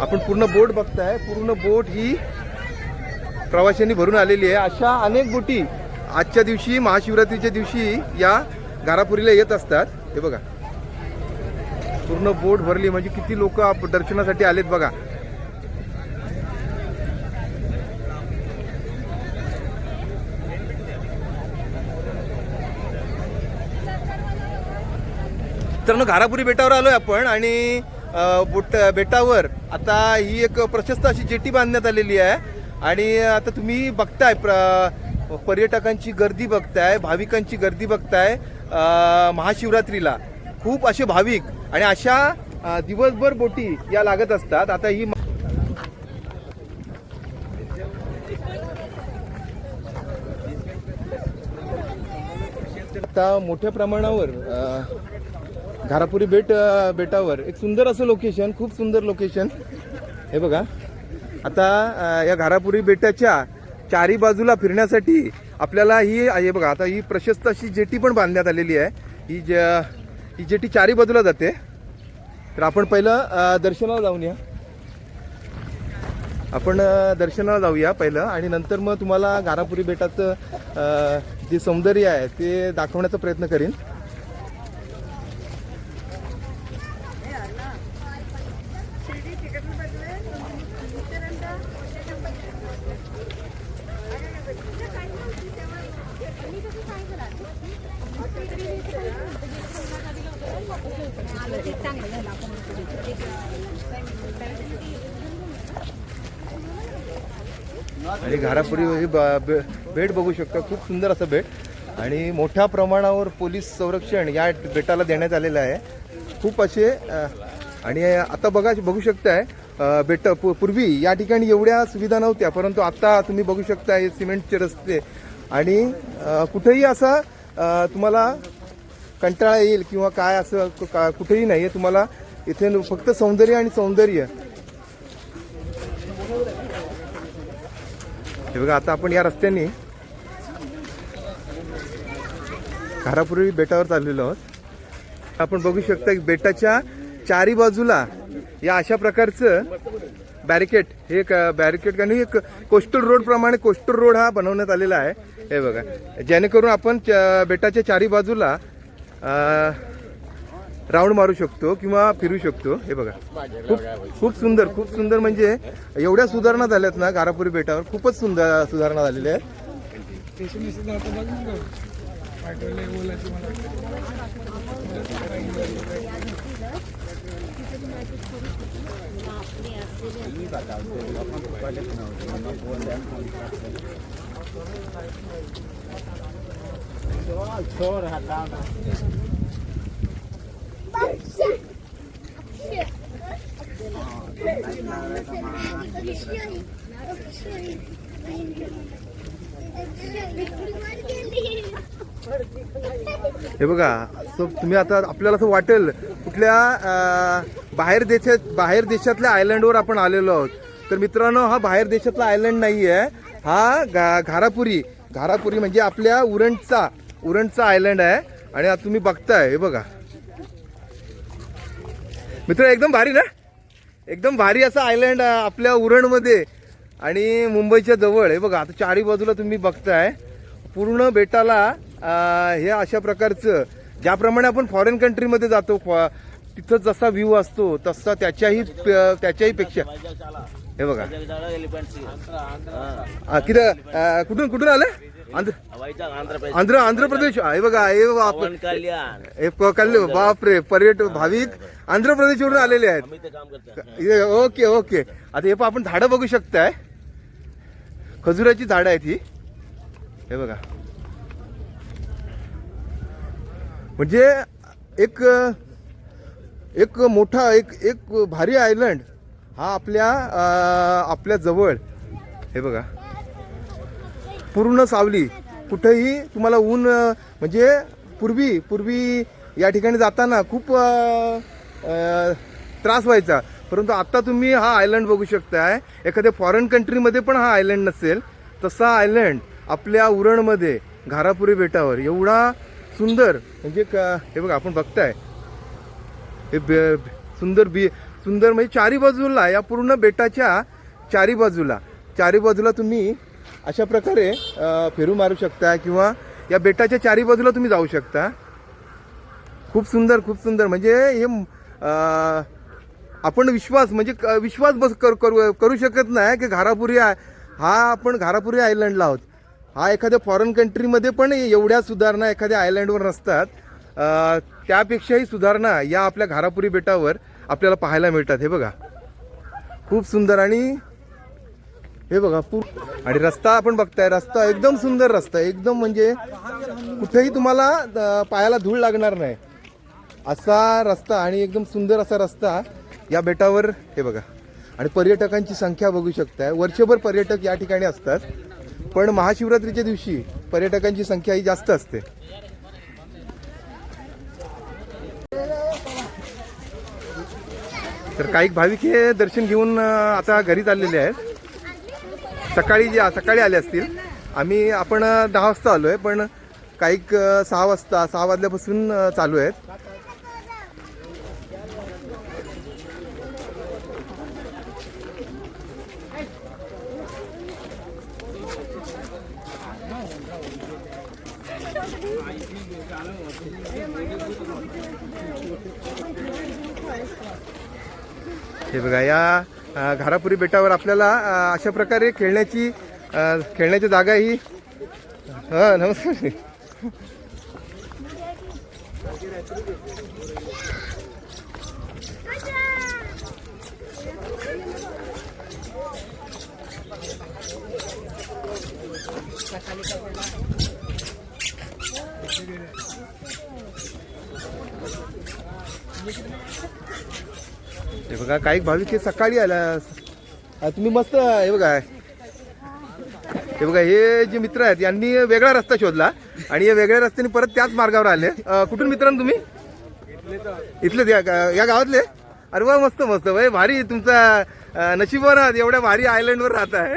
आपण पूर्ण बोट बघताय. पूर्ण बोट ही प्रवाशांनी भरून आलेली आहे. अशा अनेक बोटी आजच्या दिवशी महाशिवरात्रीच्या दिवशी या घारापुरीला येत असतात. हे बघा. पूर्ण बोट भरली. म्हणजे किती लोक दर्शनासाठी आलेत बघा. मित्रांनो घारापुरी बेटावर आलोय आपण आणि बोट बेटावर आता ही एक प्रशस्त अशी जेटी बांधण्यात आलेली आहे. आणि आता तुम्ही बघताय प्र पर्यटकांची गर्दी बघताय भाविकांची गर्दी बघताय महाशिवरात्रीला. खूप असे भाविक आणि अशा दिवसभर बोटी या लागत असतात. आता ही आता मोठ्या प्रमाणावर घारापुरी बेट बेटावर. एक सुंदर असं लोकेशन खूप सुंदर लोकेशन हे बघा. आता या घारापुरी बेटाच्या चारी बाजूला फिरण्यासाठी आपल्याला ही हे बघा आता ही प्रशस्त अशी जेटी पण बांधण्यात आलेली आहे. ही ज ही जेटी चारी बाजूला जाते. तर आपण पहिलं दर्शनाला जाऊन या. आपण दर्शनाला जाऊया पहिलं. आणि नंतर मग तुम्हाला घारापुरी बेटाचं जे सौंदर्य आहे ते दाखवण्याचा प्रयत्न करीन. आणि घारापुरी हे ब- बे- बेट बघू शकता. खूप सुंदर असं बेट. आणि मोठ्या प्रमाणावर पोलीस संरक्षण या बेटाला देण्यात आलेलं आहे. खूप असे आणि आता बघा बघू शकताय बेट पूर्वी या ठिकाणी एवढ्या सुविधा नव्हत्या परंतु आता तुम्ही बघू शकता हे सिमेंटचे रस्ते. आणि कुठेही असा तुम्हाला कंटाळा येईल किंवा काय असं का- कुठेही नाही आहे तुम्हाला. इथे फक्त सौंदर्य आणि सौंदर्य. हे बघा आता आपण या रस्त्याने घारापुरी बेटावर चाललेलो आहोत. आपण बघू शकता की बेटाच्या चारी बाजूला या अशा प्रकारचं बॅरिकेड हे एक बॅरिकेड आणि एक कोस्टल रोड प्रमाणे कोस्टल रोड हा बनवण्यात आलेला आहे. हे बघा जेणेकरून आपण बेटाच्या चारी बाजूला राऊंड मारू शकतो किंवा फिरू शकतो. हे बघा. खूप खूप सुंदर खूप सुंदर म्हणजे एवढ्या सुधारणा झाल्यात ना गारापुरी बेटावर. खूपच सुंदर सुधारणा झालेल्या आहेत हे बघा सो तुम्ही आता आपल्याला असं वाटेल कुठल्या बाहेर देशात बाहेर देशातल्या आयलंडवर आपण आलेलो आहोत. तर मित्रांनो हा बाहेर देशातला आयलंड नाही आहे हा घा घारापुरी. घारापुरी म्हणजे आपल्या उरणचा उरणचा आयलंड आहे. आणि आता तुम्ही बघताय हे बघा. मित्र एकदम भारी ना? एकदम भारी असा आयलंड आपल्या उरणमध्ये आणि मुंबईच्या जवळ. हे बघा आता चारी बाजूला तुम्ही बघताय. पूर्ण बेटाला हे अशा प्रकारचं ज्याप्रमाणे आपण फॉरेन कंट्रीमध्ये जातो तिथं जसा व्ह्यू असतो तसा त्याच्याही त्याच्याही पेक्षा. हे बघा. किती कुठून कुठून आलं? आंध्र आंध्र आंध्र प्रदेश. आहे बघा बाप- बापरे पर्यटक भाविक आंध्र प्रदेशवरून आलेले आहेत. Okay okay. आता हे पण आपण झाडं बघू शकताय. खजुराची झाडं आहेत ही. हे बघा. म्हणजे एक एक मोठा एक एक भारी आयलंड हा आपल्या आपल्या जवळ. हे बघा. पूर्ण सावली. कुठेही तुम्हाला ऊन म्हणजे पूर्वी पूर्वी या ठिकाणी जाताना खूप त्रास व्हायचा. परंतु आता तुम्ही हा आयलंड बघू शकताय. एखाद्या फॉरेन कंट्रीमध्ये पण हा आयलंड नसेल. तसा आयलंड आपल्या उरणमध्ये घारापुरी बेटावर एवढा सुंदर म्हणजे का हे बघा आपण बघताय. हे बे- सुंदर बी सुंदर म्हणजे चारी बाजूला या पूर्ण बेटाच्या चारी बाजूला. चारी बाजूला तुम्ही अशा प्रकारे फेरू मारू शकता किंवा या बेटाच्या चारी बाजूला तुम्ही जाऊ शकता. खूप सुंदर खूप सुंदर. म्हणजे हे आपण विश्वास म्हणजे क- विश्वास बस कर, करू करू शकत नाही की घारापुरी आहे हा आपण घारापुरी आयलंडला आहोत. हा एखाद्या फॉरेन कंट्रीमध्ये पण एवढ्या सुधारणा एखाद्या आयलंडवर नसतात. त्यापेक्षाही सुधारणा या आपल्या घारापुरी बेटावर आपल्याला पाहायला मिळतात. हे बघा. खूप सुंदर आणि हे बघा पूर आणि रस्ता आपण बघताय रस्ता एकदम सुंदर रस्ता आहे. एकदम म्हणजे कुठेही तुम्हाला पायाला धूळ लागणार नाही. असा रस्ता आणि एकदम सुंदर असा रस्ता या बेटावर हे बघा. आणि पर्यटकांची संख्या बघू शकताय. वर्षभर पर्यटक या ठिकाणी असतात. पण महाशिवरात्रीच्या दिवशी पर्यटकांची संख्या ही जास्त असते. तर काही भाविक हे दर्शन घेऊन आता घरी चाललेले आहेत. सकाळी जे सकाळी आले असतील. आम्ही आपण दहा वाजता आलो आहे पण काही सहा वाजता सहा वाजल्यापासून चालू आहेत. हे बघा या घारापुरी बेटावर आपल्याला अशा प्रकारे खेळण्याची खेळण्याची जागा ही हां नमस्कार. हे बघा काही भाविक हे सकाळी आल्या तुम्ही मस्त हे बघा. हे बघा हे जे मित्र आहेत यांनी वेगळा रस्ता शोधला आणि हे वेगळ्या रस्त्याने परत त्याच मार्गावर आले. कुठून मित्रांनो तुम्ही? इथले या या गावातले? अरे वा मस्त मस्त. भाई भारी तुमचा नशीबवर एवढ्या भारी आयलंडवर राहत आहे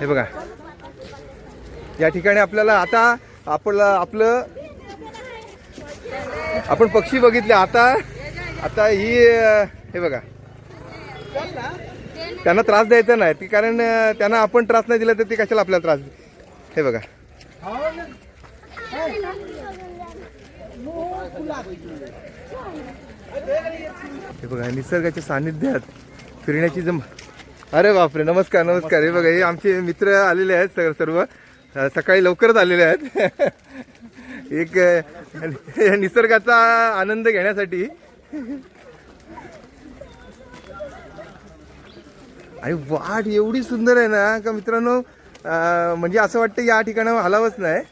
हे बघा. या ठिकाणी आपल्याला आता आपलं आपलं आपण पक्षी बघितले. आता आता ही हे बघा. त्यांना त्रास द्यायचा नाही. ती कारण त्यांना आपण त्रास नाही दिला तर ती कशाला आपल्याला त्रास हे बघा. हे बघा निसर्गाच्या सानिध्यात फिरण्याची जम अरे बापरे नमस्कार नमस्कार. हे बघा हे आमचे मित्र आलेले आहेत सर्व. सकाळी लवकरच आलेले आहेत. एक निसर्गाचा आनंद घेण्यासाठी. आणि वाट एवढी सुंदर आहे ना. का मित्रांनो म्हणजे असं वाटतं या ठिकाणावर हलावंच नाही.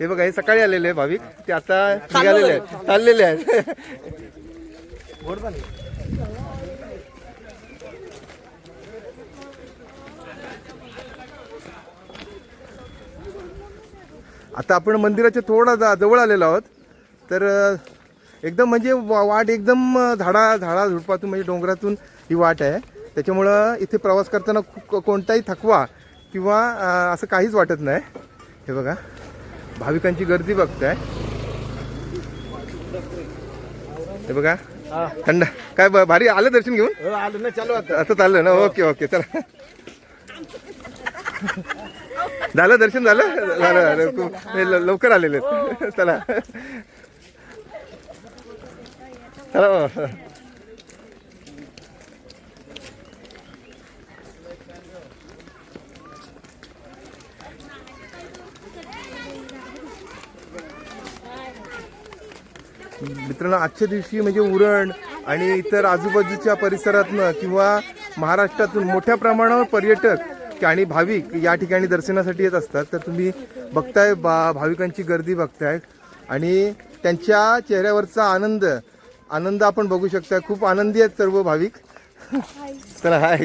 हे बघा हे सकाळी आलेले आहे भाविक. ते आता निघालेले आहेत. चाललेले आहेत. आता आपण मंदिराच्या थोडा जा- जवळ आलेलो आहोत. तर एकदम म्हणजे वा- वाट एकदम झाडा झाडा झुडपातून म्हणजे डोंगरातून ही वाट आहे. त्याच्यामुळं इथे प्रवास करताना कोणताही थकवा किंवा असं काहीच वाटत नाही. हे बघा. भाविकांची गर्दी बघताय. हे बघा. थंड. काय ब- भारी आलं दर्शन घेऊन? आलो ना चालू आता. आता चाललं ना? Okay okay. चला. झालं दर्शन झालं? झालं झालं हे ल- लवकर आलेले. चला. चला मित्रांनो आजच्या दिवशी म्हणजे उरण आणि इतर आजूबाजूच्या परिसरातनं किंवा महाराष्ट्रातून मोठ्या प्रमाणावर पर्यटक आणि भाविक या ठिकाणी दर्शनासाठी येत असतात. तर तुम्ही बघताय बा भाविकांची गर्दी बघताय. आणि त्यांच्या चेहऱ्यावरचा आनंद आनंद आपण बघू शकता. खूप आनंदी आहेत सर्व भाविक. चला हाय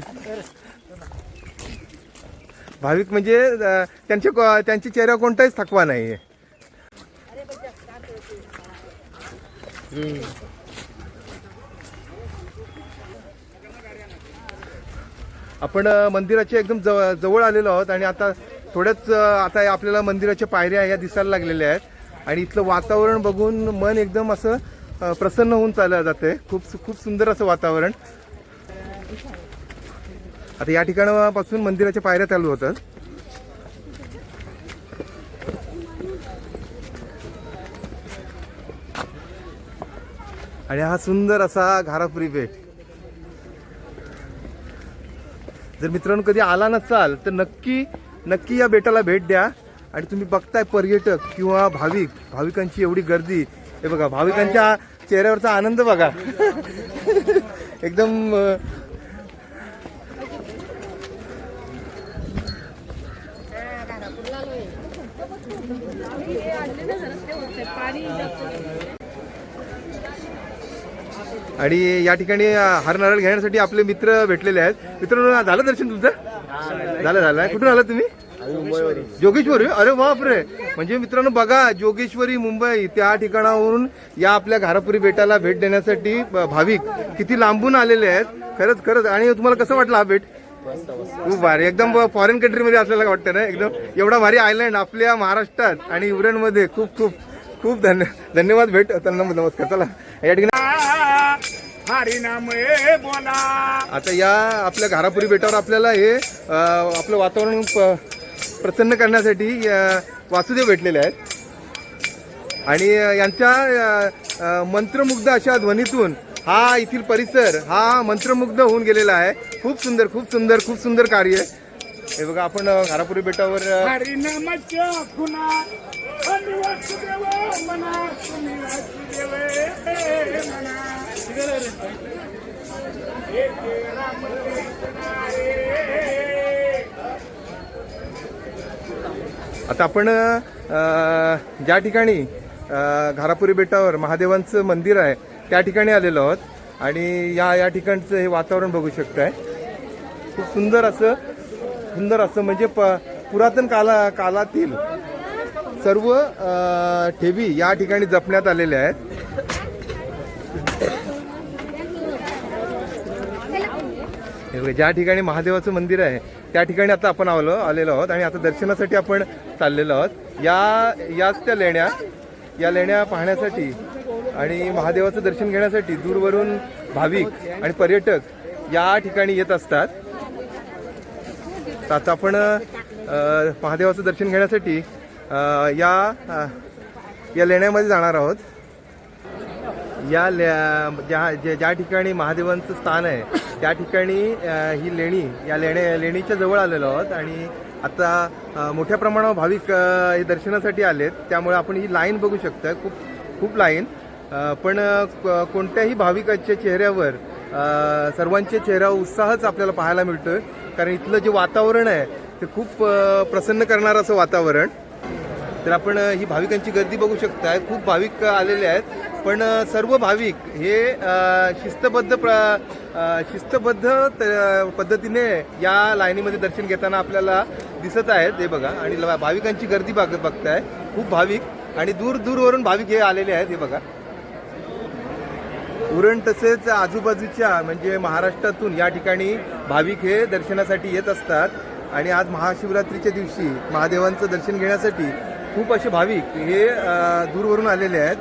भाविक म्हणजे त्यांच्या त्यांच्या चेहऱ्यावर कोणताच थकवा नाही आहे आपण मंदिराच्या एकदम जवळ जवळ आलेलो आहोत आणि आता थोड्याच आता आपल्याला मंदिराच्या पायऱ्या या दिसायला लागलेल्या आहेत. आणि इथलं वातावरण बघून मन एकदम असं प्रसन्न होऊन चाललं जाते खूप खूप सुंदर असं वातावरण. आता या ठिकाणापासून मंदिराच्या पायऱ्या चालू होतात. आणि हा सुंदर असा घारापुरी बेट. जर मित्रांनो कधी आला नसाल तर नक्की नक्की या बेटाला भेट द्या. आणि तुम्ही बघताय पर्यटक किंवा भाविक भाविकांची एवढी गर्दी. हे बघा भाविकांच्या चेहऱ्यावरचा आनंद बघा. एकदम आणि या ठिकाणी हर हार नारळ घेण्यासाठी आपले मित्र भेटलेले आहेत. मित्रांनो झालं दर्शन तुमचं? झालं झालं. कुठून आला तुम्ही? जोगेश्वरी. अरे बापरे. म्हणजे मित्रांनो बघा जोगेश्वरी मुंबई त्या ठिकाणावरून या आपल्या घारापुरी बेटाला भेट देण्यासाठी भाविक किती लांबून आलेले आहेत. खरंच खरंच. आणि तुम्हाला कसं वाटलं हा भेट? खूप भारी. एकदम फॉरेन कंट्रीमध्ये असलेला वाटतं ना? एकदम एवढा भारी आयलंड आपल्या महाराष्ट्रात आणि युरेनमध्ये खूप खूप खूप धन्य धन्यवाद भेट. त्यांना नमस्कार. चला. या ठिकाणी हरिनाम ए बोला. आता या आपल्या घारापुरी बेटावर आपल्याला हे अ, आपलं वातावरण प- प्रसन्न करण्यासाठी अ, वासुदेव भेटलेले आहेत. आणि अ, यांच्या अ, अ, मंत्रमुग्ध अशा ध्वनीतून हा येथील परिसर हा मंत्रमुग्ध होऊन गेलेला आहे. खूप सुंदर खूप सुंदर खूप सुंदर कार्य. हे बघा आपण अ, घारापुरी बेटावर अ, हरिनामाच्या खुना आणि वासुदेव म्हणा तुम्ही वासुदेव ए आता आपण ज्या ठिकाणी घारापुरी बेटावर महादेवांचं मंदिर आहे त्या ठिकाणी आलेलो आहोत. आणि या या ठिकाणचं हे वातावरण बघू शकताय. खूप सुंदर असं सुंदर असं म्हणजे प पुरातन काला कालातील सर्व ठेवी या ठिकाणी जपण्यात आलेल्या आहेत. म्हणजे ज्या ठिकाणी महादेवाचं मंदिर आहे त्या ठिकाणी आता आपण आलो आलेलो आहोत आणि आता दर्शनासाठी आपण चाललेलो आहोत. या याच त्या लेण्या या लेण्या पाहण्यासाठी आणि महादेवाचं दर्शन घेण्यासाठी दूरवरून भाविक आणि पर्यटक या ठिकाणी येत असतात. तर आता आपण महादेवाचं दर्शन घेण्यासाठी या या लेण्यामध्ये जाणार आहोत. या ज्या ज्या ज्या ठिकाणी महादेवांचं स्थान आहे त्या ठिकाणी ही लेणी या लेणे लेणीच्या जवळ आलेलो आहोत आणि आता मोठ्या प्रमाणावर भाविक हे दर्शनासाठी आलेत. त्यामुळे आपण ही लाईन बघू शकता खूप खूप लाईन. पण कोणत्याही भाविकाच्या चेहऱ्यावर सर्वांच्या चेहऱ्यावर उत्साहच आपल्याला पाहायला मिळतोय. कारण इथलं जे वातावरण आहे ते खूप प्रसन्न करणारं असं वातावरण. तर आपण ही भाविकांची गर्दी बघू शकताय. खूप भाविक आलेले आहेत. पण सर्व भाविक हे शिस्तबद्ध प्र शिस्तबद्ध त- पद्धतीने या लाईनीमध्ये दर्शन घेताना आपल्याला दिसत आहेत. हे बघा आणि ल- भाविकांची गर्दी बघ बघताय. खूप भाविक आणि दूर दूरवरून भाविक हे आलेले आहेत हे बघा. उरण तसेच आजूबाजूच्या म्हणजे महाराष्ट्रातून या ठिकाणी भाविक हे दर्शनासाठी येत असतात. आणि आज महाशिवरात्रीच्या दिवशी महादेवांचं दर्शन घेण्यासाठी खूप असे भाविक हे दूरवरून आलेले आहेत.